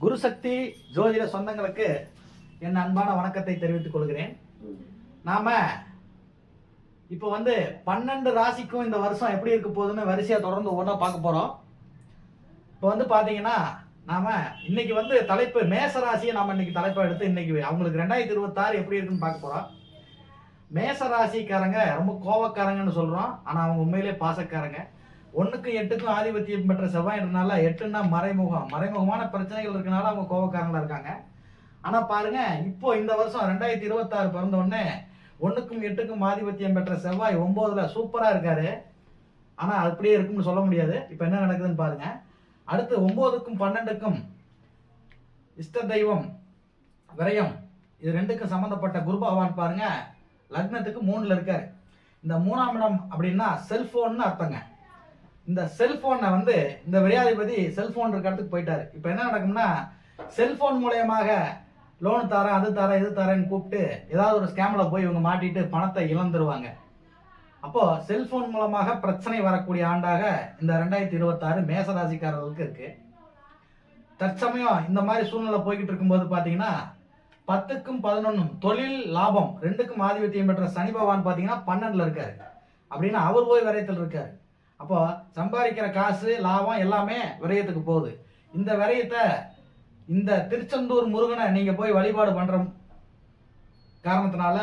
குருசக்தி ஜோதிட சொந்தங்களுக்கு என் அன்பான வணக்கத்தை தெரிவித்துக் கொள்கிறேன். நாம இப்போ வந்து பன்னெண்டு ராசிக்கும் இந்த வருஷம் எப்படி இருக்க போகுதுன்னு வரிசையா தொடர்ந்து ஒன்றா பார்க்க போறோம். இப்போ வந்து பாத்தீங்கன்னா நாம இன்னைக்கு வந்து தலைப்பு மேச ராசியை நாம இன்னைக்கு தலைப்பை எடுத்து இன்னைக்கு அவங்களுக்கு ரெண்டாயிரத்தி இருபத்தாறு எப்படி இருக்குன்னு பார்க்க போறோம். மேச ராசிக்காரங்க ரொம்ப கோவக்காரங்கன்னு சொல்றோம். ஆனா அவங்க உண்மையிலே பாசக்காரங்க. ஒன்றுக்கும் எட்டுக்கும் ஆதிபத்தியம் பெற்ற செவ்வாயின்றனால எட்டுன்னா மறைமுகம். மறைமுகமான பிரச்சனைகள் இருக்கனால அவங்க கோபக்காரங்களாக இருக்காங்க. ஆனால் பாருங்க இப்போ இந்த வருஷம் ரெண்டாயிரத்தி இருபத்தாறு பிறந்தோடனே ஒன்றுக்கும் எட்டுக்கும் ஆதிபத்தியம் பெற்ற செவ்வாய் ஒம்போதில் சூப்பராக இருக்காரு. ஆனால் அப்படியே இருக்கும்னு சொல்ல முடியாது. இப்போ என்ன நடக்குதுன்னு பாருங்க. அடுத்து ஒம்போதுக்கும் பன்னெண்டுக்கும் இஷ்ட தெய்வம் விரயம் இது ரெண்டுக்கும் சம்மந்தப்பட்ட குரு பகவான் பாருங்க லக்னத்துக்கு மூணில் இருக்காரு. இந்த மூணாம் இடம் அப்படின்னா செல்ஃபோன்னு அர்த்தங்க. இந்த செல்போனை வந்து இந்த விரையாதிபதி செல்போன் இருக்க இடத்துக்கு போயிட்டாரு. இப்போ என்ன நடக்கும்னா செல்போன் மூலயமாக லோன் தரேன் அது தரேன் இது தரேன்னு கூப்பிட்டு ஏதாவது ஒரு ஸ்கேமில் போய் இவங்க மாட்டிட்டு பணத்தை இழந்துருவாங்க. அப்போது செல்போன் மூலமாக பிரச்சனை வரக்கூடிய ஆண்டாக இந்த ரெண்டாயிரத்தி இருபத்தாறு மேசராசிக்காரர்களுக்கு இருக்கு. தற்சமயம் இந்த மாதிரி சூழ்நிலை போய்கிட்டு இருக்கும்போது பார்த்தீங்கன்னா பத்துக்கும் பதினொன்றும் தொழில் லாபம் ரெண்டுக்கும் ஆதிபத்தியம் பெற்ற சனி பகவான் பார்த்தீங்கன்னா பன்னெண்டில் இருக்கார். அப்படின்னா அவர் போய் விரயத்தில் இருக்கார். அப்போ சம்பாதிக்கிற காசு லாபம் எல்லாமே விரயத்துக்கு போகுது. இந்த விரயத்தை இந்த திருச்செந்தூர் முருகனை நீங்க போய் வழிபாடு பண்ற காரணத்தினால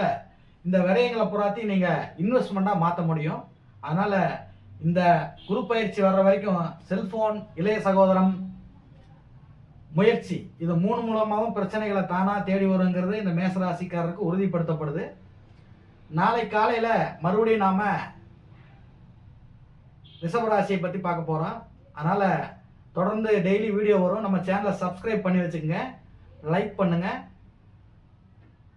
இந்த விரயங்களை புறாத்தி நீங்க இன்வெஸ்ட்மெண்ட்டாக மாற்ற முடியும். அதனால இந்த குரு பயிற்சி வர்ற வரைக்கும் செல்போன் இளைய சகோதரம் முயற்சி. இது மூணு மூலமாகவும் பிரச்சனைகளை தானா தேடி வருங்கிறது இந்த மேசராசிக்காரருக்கு உறுதிப்படுத்தப்படுது. நாளை காலையில மறுபடியும் நாம ரிஷபராசியை பற்றி பார்க்க போகிறோம் அதனால் தொடர்ந்து டெய்லி வீடியோ வரும். நம்ம சேனலை சப்ஸ்கிரைப் பண்ணி வச்சுக்கோங்க. லைக் பண்ணுங்கள்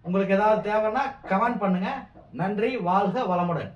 உங்களுக்கு ஏதாவது தேவைன்னா கமெண்ட் பண்ணுங்கள் நன்றி வாழ்க வளமுடன்.